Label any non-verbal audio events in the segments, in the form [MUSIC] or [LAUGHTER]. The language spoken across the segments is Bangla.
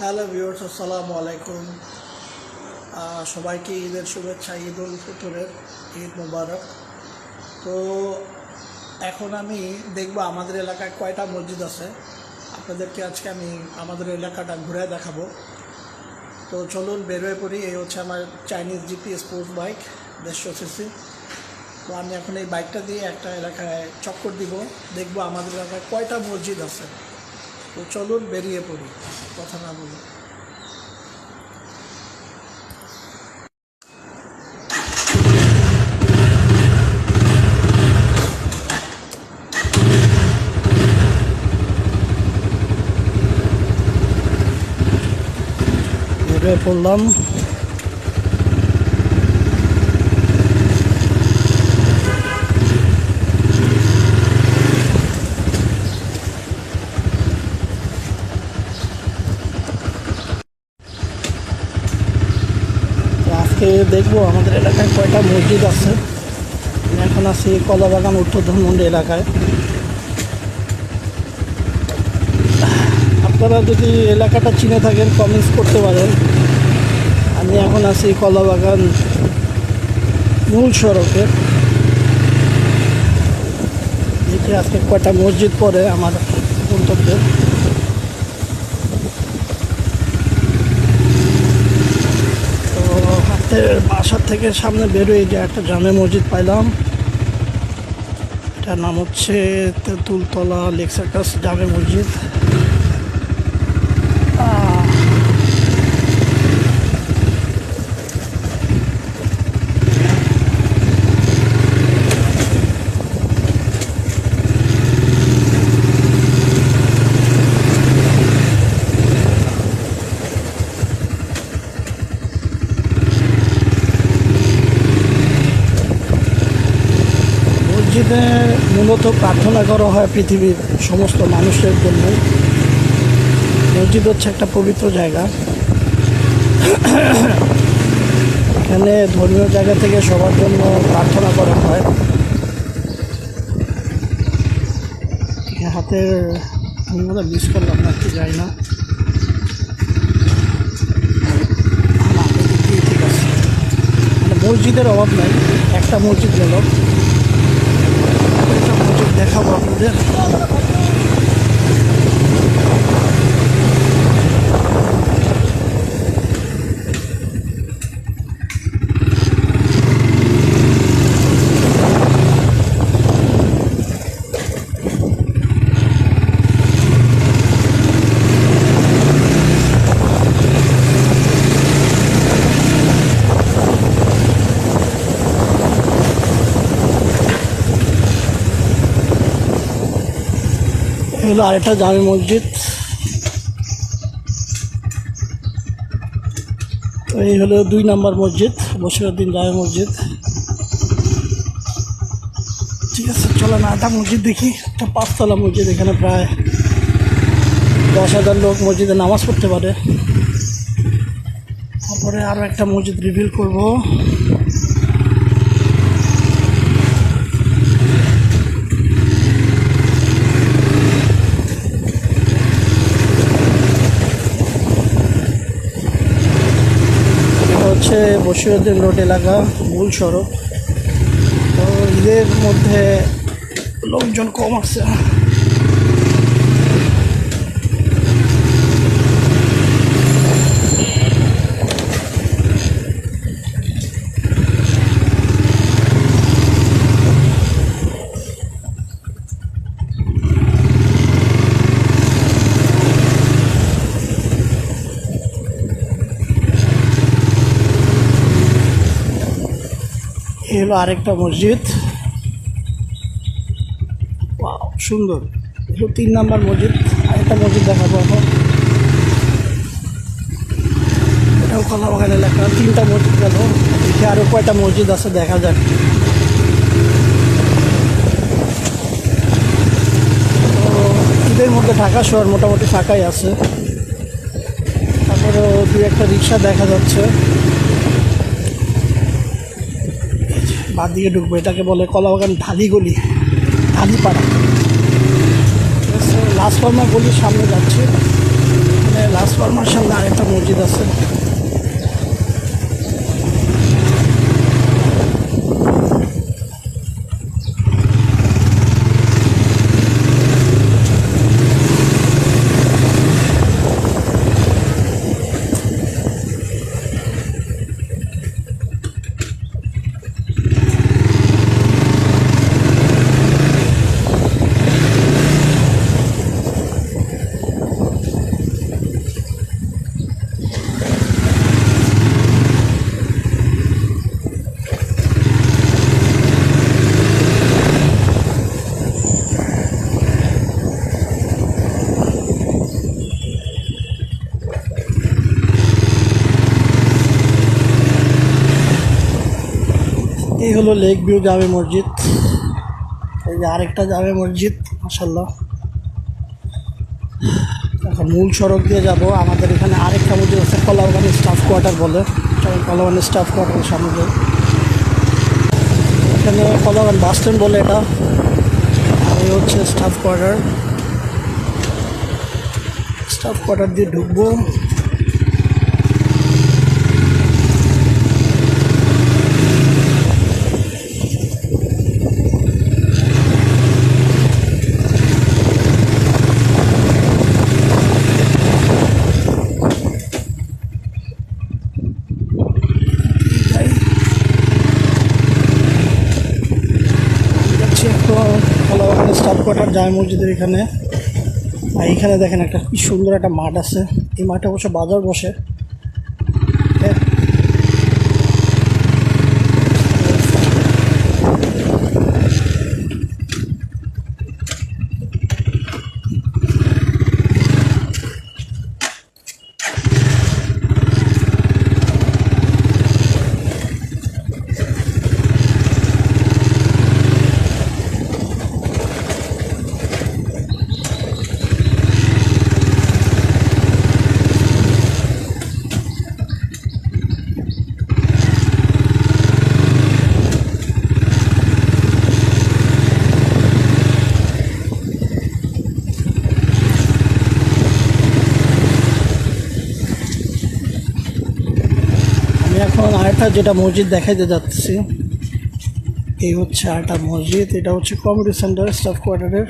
হ্যালো ভিউয়ার্স, আসসালামু আলাইকুম। সবাইকে ঈদের শুভেচ্ছা, ঈদ উল ফিতরের ঈদ মোবারক। তো এখন আমি দেখব আমাদের এলাকায় কয়টা মসজিদ আছে। আপনাদেরকে আজকে আমি আমাদের এলাকাটা ঘুরে দেখাবো। তো চলুন বেরোয় পড়ি, এই হচ্ছে আমার চাইনিজ জিপি স্পোর্টস বাইক, দেড়শো সিসি। তো আমি এখন এই বাইকটা দিয়ে একটা এলাকায় চক্কর দিব, দেখব আমাদের এলাকায় কয়টা মসজিদ আছে। তো চলুন বেরিয়ে পড়ি কথা না বলি। পড়লাম তো আজকে দেখব, আমাদের এলাকায় কয়টা মসজিদ আছে। এখন আছি কলাবাগান উত্তর ধানমন্ডি এলাকায়। আপনারা যদি এলাকাটা চিনে থাকেন কমেন্টস করতে পারেন। আমি এখন আছি কলাবাগান মূল সড়কে। দেখি আজকে কয়টা মসজিদ পড়ে আমার গন্তব্যে তো হাতের বাসার থেকে সামনে বেরোয় যে একটা জামে মসজিদ পাইলাম। এটার নাম হচ্ছে তেঁতুলতলা লেক সার্কাস জামে মসজিদ। মসজিদে মূলত প্রার্থনা করা হয় পৃথিবীর সমস্ত মানুষের জন্য। মসজিদ হচ্ছে একটা পবিত্র জায়গা। এখানে ধর্মীয় জায়গা থেকে সবার জন্য প্রার্থনা করা হয়। হাতের আমি মিস করলাম না কি যাই না। মানে মসজিদের অভাব নাই, একটা মসজিদ গেল। একটা মসজিদ দেখাবো হলো আরেকটা জামে মসজিদ। এই হলো দুই নম্বর মসজিদ বসিরুদ্দিন জামে মসজিদ। ঠিক আছে, চলো না একটা মসজিদ দেখি। একটা পাঁচতলা মসজিদ, এখানে প্রায় দশ হাজার লোক মসজিদে নামাজ পড়তে পারে। তারপরে আরও একটা মসজিদ রিভিল করব এটা হচ্ছে বসিরুদ্দিন রোড এলাকা মূল সড়ক। তো ঈদের মধ্যে লোকজন কম আসছে হলো আরেকটা মসজিদ। সুন্দর। এগুলো তিন নাম্বার মসজিদ। আরেকটা মসজিদ দেখাবো এখন। এটাও কলাবাগান এলাকা। তিনটা মসজিদ গেল। এদিকে আরও কয়টা মসজিদ আছে দেখা যাক। তো ঈদের মধ্যে ঢাকা শহর মোটামুটি ফাঁকাই আছে। তারপরে দু একটা রিক্সা দেখা যাচ্ছে। বাদ দিয়ে ঢুকবো, এটাকে বলে কলাবাগান ঢালি গলি ঢালি পাড়া লাস্ট ফার্মা গলির সামনে যাচ্ছে মানে লাস্ট ফার্মার সামনে আরেকটা মসজিদ আছে। হলো লেক ভিউ জামে মসজিদ। এই যে আরেকটা জামে মসজিদ মাসাল্লাহ এখন মূল সড়ক দিয়ে যাব। আমাদের এখানে আরেকটা মসজিদ আছে কলাবাগান স্টাফ কোয়ার্টার বলে। কলাবাগান স্টাফ কোয়ার্টারের সামনে এখানে কলাবাগান বাস স্ট্যান্ড বলে এটা। আর এই হচ্ছে স্টাফ কোয়ার্টার। স্টাফ কোয়ার্টার দিয়ে ঢুকবো যাই যাচ্ছি একটু কলাবাগান স্টাফ কোয়ার্টার জামে মসজিদের এখানে। আর দেখেন একটা কি সুন্দর একটা মাঠ আছে। এই মাঠে অবশ্য বাজার বসে হ্যাঁ। আমি আরেকটা যেটা মসজিদ দেখাইতে যাচ্ছি, এই হচ্ছে আরেকটা মসজিদ। এটা হচ্ছে কমিউনিটি সেন্টার স্টাফ কোয়ার্টারের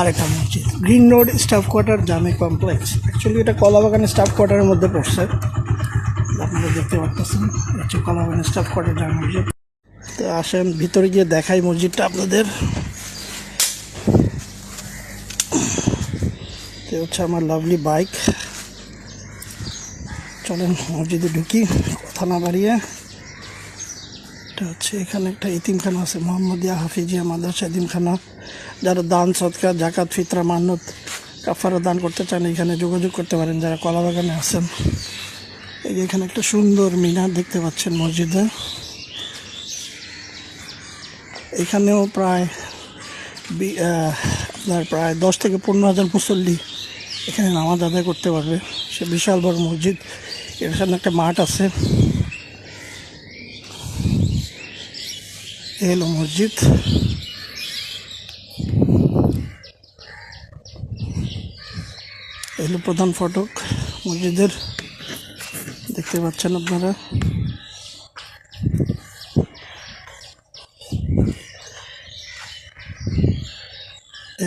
আরেকটা মসজিদ। গ্রিন রোড স্টাফ কোয়ার্টার জামে কমপ্লেক্স অ্যাকচুয়ালি এটা কলাবাগান স্টাফ কোয়ার্টারের মধ্যে পড়ছে। আপনারা দেখতে পাচ্ছেন হচ্ছে কলাবাগান স্টাফ কোয়ার্টার জামে মসজিদ। তো আসেন, ভিতরে গিয়ে দেখাই মসজিদটা আপনাদের। হচ্ছে আমার লাভলি বাইক চলেন, মসজিদে ঢুকি, কথা না বাড়িয়ে। এটা হচ্ছে এখানে একটা ইতিমখানা আছে, মোহাম্মদিয়া হাফিজিয়া মাদ্রাসা ইতিমখানা যারা দান, সৎকার জাকাত ফিতরা, মান্নত, কাফারা দান করতে চান, এখানে যোগাযোগ করতে পারেন, যারা কলাবাগানে আছেন। এই যে এখানে একটা সুন্দর মিনার দেখতে পাচ্ছেন মসজিদে। এখানেও প্রায় আপনার প্রায় দশ থেকে পনেরো হাজার মুসল্লি এখানে নামাজ আদায় করতে পারবে। সে বিশাল বড় মসজিদ। এর সামনে একটা মাঠ আছে। এ হলো মসজিদ। এ হলো প্রধান ফটক মসজিদের। দেখতে পাচ্ছেন আপনারা।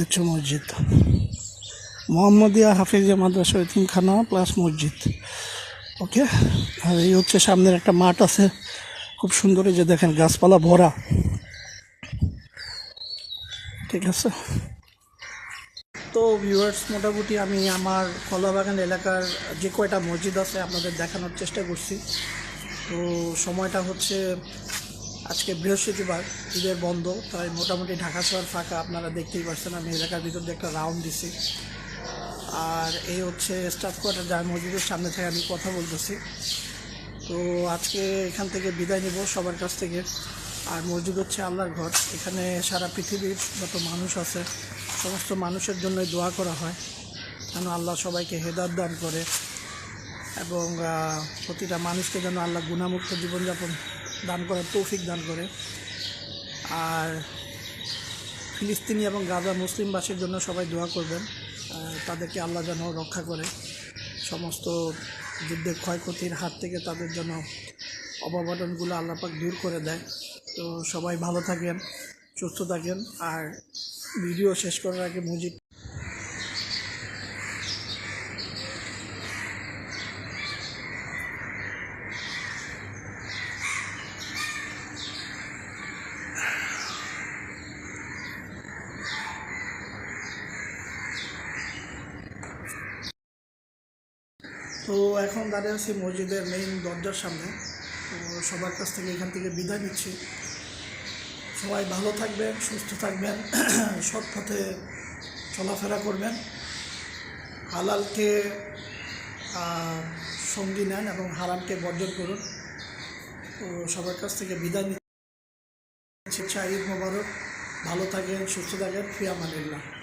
হচ্ছে মসজিদ। মোহাম্মদিয়া হাফিজিয়া মাদ্রাসা ইতিমখানা প্লাস মসজিদ। ওকে? আর এই হচ্ছে সামনের একটা মাঠ আছে। খুব সুন্দর যে দেখেন গাছপালা ভরা। ঠিক আছে? তো ভিউয়ার্স মোটামুটি আমি আমার কলাবাগান এলাকার যে কয়টা মসজিদ আছে আপনাদের দেখানোর চেষ্টা করছি। তো সময়টা হচ্ছে আজকে বৃহস্পতিবার, ঈদের বন্ধ। তাই মোটামুটি ঢাকা শহর ফাঁকা, আপনারা দেখতেই পারছেন। আমি এলাকার ভিতর দিয়ে একটা রাউন্ড দিছি। আর এই হচ্ছে স্টাফ কোয়ার্টার যার মসজিদের সামনে থেকে আমি কথা বলতেছি। তো আজকে এখান থেকে বিদায় নিব সবার কাছ থেকে। আর মসজিদ হচ্ছে আল্লাহর ঘর। এখানে সারা পৃথিবীর যত মানুষ আছে, সমস্ত মানুষের জন্যই দোয়া করা হয়, যেন আল্লাহ সবাইকে হেদাত দান করে এবং প্রতিটা মানুষকে যেন আল্লাহ গুণামুক্ত জীবনযাপন দান করার তৌফিক দান করে। আর ফিলিস্তিনি এবং গাজা মুসলিমবাসীর জন্য সবাই দোয়া করবেন। তাদেরকে আল্লাহ যেন রক্ষা করে। সমস্ত যুদ্ধের ক্ষয়ক্ষতির হাত থেকে তাদের জন্য অবমাননগুলো আল্লাপাক দূর করে দেয়। তো সবাই ভালো থাকেন, সুস্থ থাকেন। আর ভিডিও শেষ করার আগে মুজিব তো এখন দাঁড়িয়ে আছি মসজিদের মেইন দরজার সামনে। তো সবার কাছ থেকে এখান থেকে বিদায় নিচ্ছি। সবাই ভালো থাকবেন, সুস্থ থাকবেন, [CLEARS THROAT] সৎ পথে চলাফেরা করবেন। হালালকে সঙ্গী নেন এবং হারামকে বর্জন করুন। তো সবার কাছ থেকে বিদায় নিচ্ছি। ঈদ মোবারক। ভালো থাকেন, সুস্থ থাকেন, ফিয়ামানিল্লাহ।